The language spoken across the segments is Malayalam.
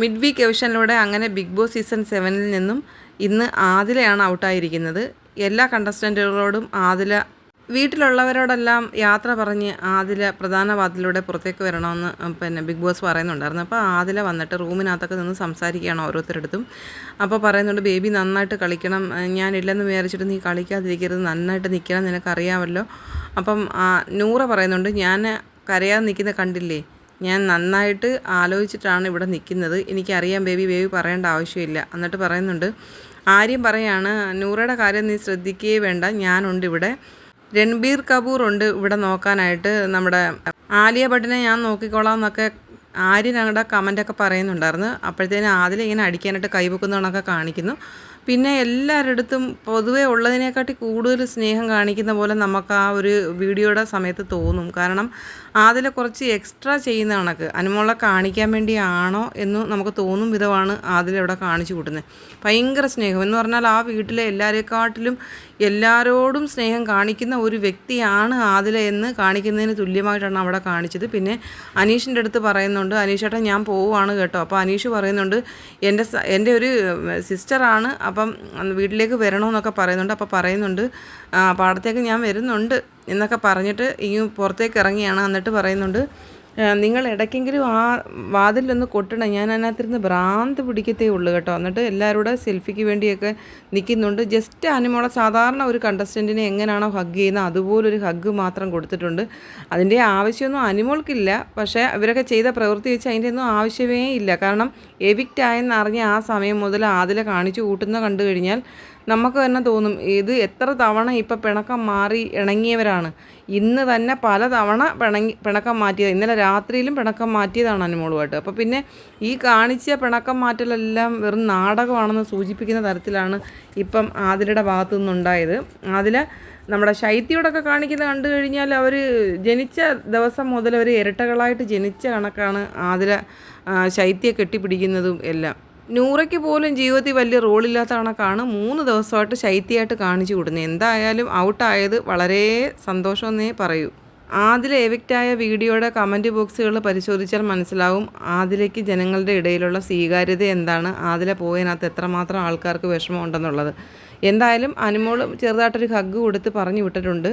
മിഡ് വീക്ക് എവിഷനിലൂടെ അങ്ങനെ ബിഗ് ബോസ് സീസൺ സെവനിൽ നിന്നും ഇന്ന് ആദിലയാണ് ഔട്ടായിരിക്കുന്നത്. എല്ലാ കണ്ടസ്റ്റന്റുകളോടും ആദില വീട്ടിലുള്ളവരോടെല്ലാം യാത്ര പറഞ്ഞ് ആദില പ്രധാന വാതിലൂടെ പുറത്തേക്ക് വരണമെന്ന് പിന്നെ ബിഗ് ബോസ് പറയുന്നുണ്ടായിരുന്നു. അപ്പോൾ ആദില വന്നിട്ട് റൂമിനകത്തൊക്കെ നിന്ന് സംസാരിക്കുകയാണ് ഓരോരുത്തരടുത്തും അപ്പോൾ പറയുന്നുണ്ട് ബേബി നന്നായിട്ട് കളിക്കണം. ഞാനില്ലെന്ന് വിചാരിച്ചിട്ട് നീ കളിക്കാതിരിക്കരുത്. നന്നായിട്ട് നിൽക്കണം. നിനക്കറിയാമല്ലോ. അപ്പം നൂറ പറയുന്നുണ്ട് ഞാൻ കരയാതെ നിൽക്കുന്ന കണ്ടില്ലേ? ഞാൻ നന്നായിട്ട് ആലോചിച്ചിട്ടാണ് ഇവിടെ നിൽക്കുന്നത്. എനിക്കറിയാം ബേബി ബേബി പറയേണ്ട ആവശ്യമില്ല. എന്നിട്ട് പറയുന്നുണ്ട് ആര്യം പറയാണ് നൂറയുടെ കാര്യം നീ ശ്രദ്ധിക്കുകയേ വേണ്ട. ഞാനുണ്ട് ഇവിടെ. രൺബീർ കപൂർ ഉണ്ട് ഇവിടെ നോക്കാനായിട്ട്. നമ്മുടെ ആലിയ ഭട്ടിനെ ഞാൻ നോക്കിക്കോളാം എന്നൊക്കെ ആര്യൻ ഞങ്ങളുടെ കമന്റൊക്കെ പറയുന്നുണ്ടായിരുന്നു. അപ്പോഴത്തേനും ആദ്യം ഇങ്ങനെ അടിക്കാനായിട്ട് കൈവെക്കുന്നതൊക്കെ കാണിക്കുന്നു. പിന്നെ എല്ലാവരുടെടുത്തും പൊതുവേ ഉള്ളതിനെക്കാട്ടി കൂടുതൽ സ്നേഹം കാണിക്കുന്ന പോലെ നമുക്ക് ആ ഒരു വീഡിയോയുടെ സമയത്ത് തോന്നും. കാരണം അതിൽ കുറച്ച് എക്സ്ട്രാ ചെയ്യുന്ന കണക്ക്. അനുമോളെ കാണിക്കാൻ വേണ്ടിയാണോ എന്ന് നമുക്ക് തോന്നും വിധമാണ് അതിലവിടെ കാണിച്ചു കൂട്ടുന്നത്. ഭയങ്കര സ്നേഹം. എന്ന് പറഞ്ഞാൽ ആ വീട്ടിലെ എല്ലാവരെക്കാട്ടിലും എല്ലാവരോടും സ്നേഹം കാണിക്കുന്ന ഒരു വ്യക്തിയാണ് ആദില എന്ന് കാണിക്കുന്നതിന് തുല്യമായിട്ടാണ് അവിടെ കാണിച്ചത്. പിന്നെ അനീഷിന്റെ അടുത്ത് പറയുന്നുണ്ട് അനീഷേട്ടാ ഞാൻ പോവുകയാണ് കേട്ടോ. അപ്പോൾ അനീഷ് പറയുന്നുണ്ട് എന്റെ എന്റെ ഒരു സിസ്റ്ററാണ് അപ്പം വീട്ടിലേക്ക് വരണമെന്നൊക്കെ പറയുന്നുണ്ട്. അപ്പോൾ പറയുന്നുണ്ട് പാടത്തേക്ക് ഞാൻ വരുന്നുണ്ട് എന്നൊക്കെ പറഞ്ഞിട്ട് ഈ പുറത്തേക്ക് ഇറങ്ങിയാണ് എന്നിട്ട് പറയുന്നുണ്ട്. നിങ്ങൾ ഇടയ്ക്കെങ്കിലും ആ വാതിലൊന്ന് കൊട്ടണം. ഞാൻ അതിനകത്തിരുന്ന് ഭ്രാന്ത് പിടിക്കത്തേ ഉള്ളൂ കേട്ടോ. എന്നിട്ട് എല്ലാവരുടെ സെൽഫിക്ക് വേണ്ടിയൊക്കെ നിൽക്കുന്നുണ്ട്. ജസ്റ്റ് അനുമോളെ സാധാരണ ഒരു കണ്ടസ്റ്റന്റിനെ എങ്ങനെയാണോ ഹഗ് ചെയ്യുന്നത് അതുപോലൊരു ഹഗ് മാത്രം കൊടുത്തിട്ടുണ്ട്. അതിന്റെ ആവശ്യമൊന്നും അനുമോൾക്കില്ല. പക്ഷേ ഇവരൊക്കെ ചെയ്ത പ്രവൃത്തി വെച്ച് അതിന്റെ ഒന്നും ആവശ്യമേ ഇല്ല. കാരണം എവിക്റ്റ് ആയെന്ന് അറിഞ്ഞ ആ സമയം മുതൽ ആതിലെ കാണിച്ചു കൂട്ടുന്ന കണ്ടു കഴിഞ്ഞാൽ നമുക്ക് തന്നെ തോന്നും ഇത് എത്ര തവണ ഇപ്പം പിണക്കം മാറി ഇണങ്ങിയവരാണ്. ഇന്ന് തന്നെ പല തവണ പിണങ്ങി പിണക്കം മാറ്റിയത്. ഇന്നലെ രാത്രിയിലും പിണക്കം മാറ്റിയതാണ് അനുമോളുമായിട്ട്. അപ്പോൾ പിന്നെ ഈ കാണിച്ച പിണക്കം മാറ്റലെല്ലാം വെറും നാടകമാണെന്ന് സൂചിപ്പിക്കുന്ന തരത്തിലാണ് ഇപ്പം ആതിലയുടെ ഭാഗത്തു നിന്നുണ്ടായത്. അതിൽ നമ്മുടെ ശൈത്യോടൊക്കെ കാണിക്കുന്നത് കണ്ടു കഴിഞ്ഞാൽ അവർ ജനിച്ച ദിവസം മുതൽ അവർ ഇരട്ടകളായിട്ട് ജനിച്ച കണക്കാണ് ആതിര ശൈത്യ കെട്ടിപ്പിടിക്കുന്നതും എല്ലാം. നൂറയ്ക്ക് പോലും ജീവിതത്തിൽ വലിയ റോളില്ലാത്ത കണക്കാണ് മൂന്ന് ദിവസമായിട്ട് ശൈത്യമായിട്ട് കാണിച്ചു കൊടുക്കുന്നത്. എന്തായാലും ഔട്ടായത് വളരെ സന്തോഷമെന്നേ പറയൂ. ആദിലെ എവിക്റ്റായ വീഡിയോയുടെ കമന്റ് ബോക്സുകൾ പരിശോധിച്ചാൽ മനസ്സിലാവും ആദിലേക്ക് ജനങ്ങളുടെ ഇടയിലുള്ള സ്വീകാര്യത എന്താണ് ആദിലെ പോയതിനകത്ത് എത്രമാത്രം ആൾക്കാർക്ക് വിഷമം ഉണ്ടെന്നുള്ളത് എന്തായാലും അനുമോൾ ചെറുതായിട്ടൊരു ഹഗ് കൊടുത്ത് പറഞ്ഞു വിട്ടിട്ടുണ്ട്.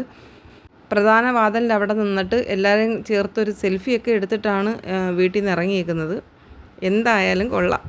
പ്രധാന വാതിലിന്റെ അവിടെ നിന്നിട്ട് എല്ലാവരെയും ചേർത്തൊരു സെൽഫിയൊക്കെ എടുത്തിട്ടാണ് വീട്ടിൽ നിന്ന് ഇറങ്ങിയേക്കുന്നത്. എന്തായാലും കൊള്ളാം.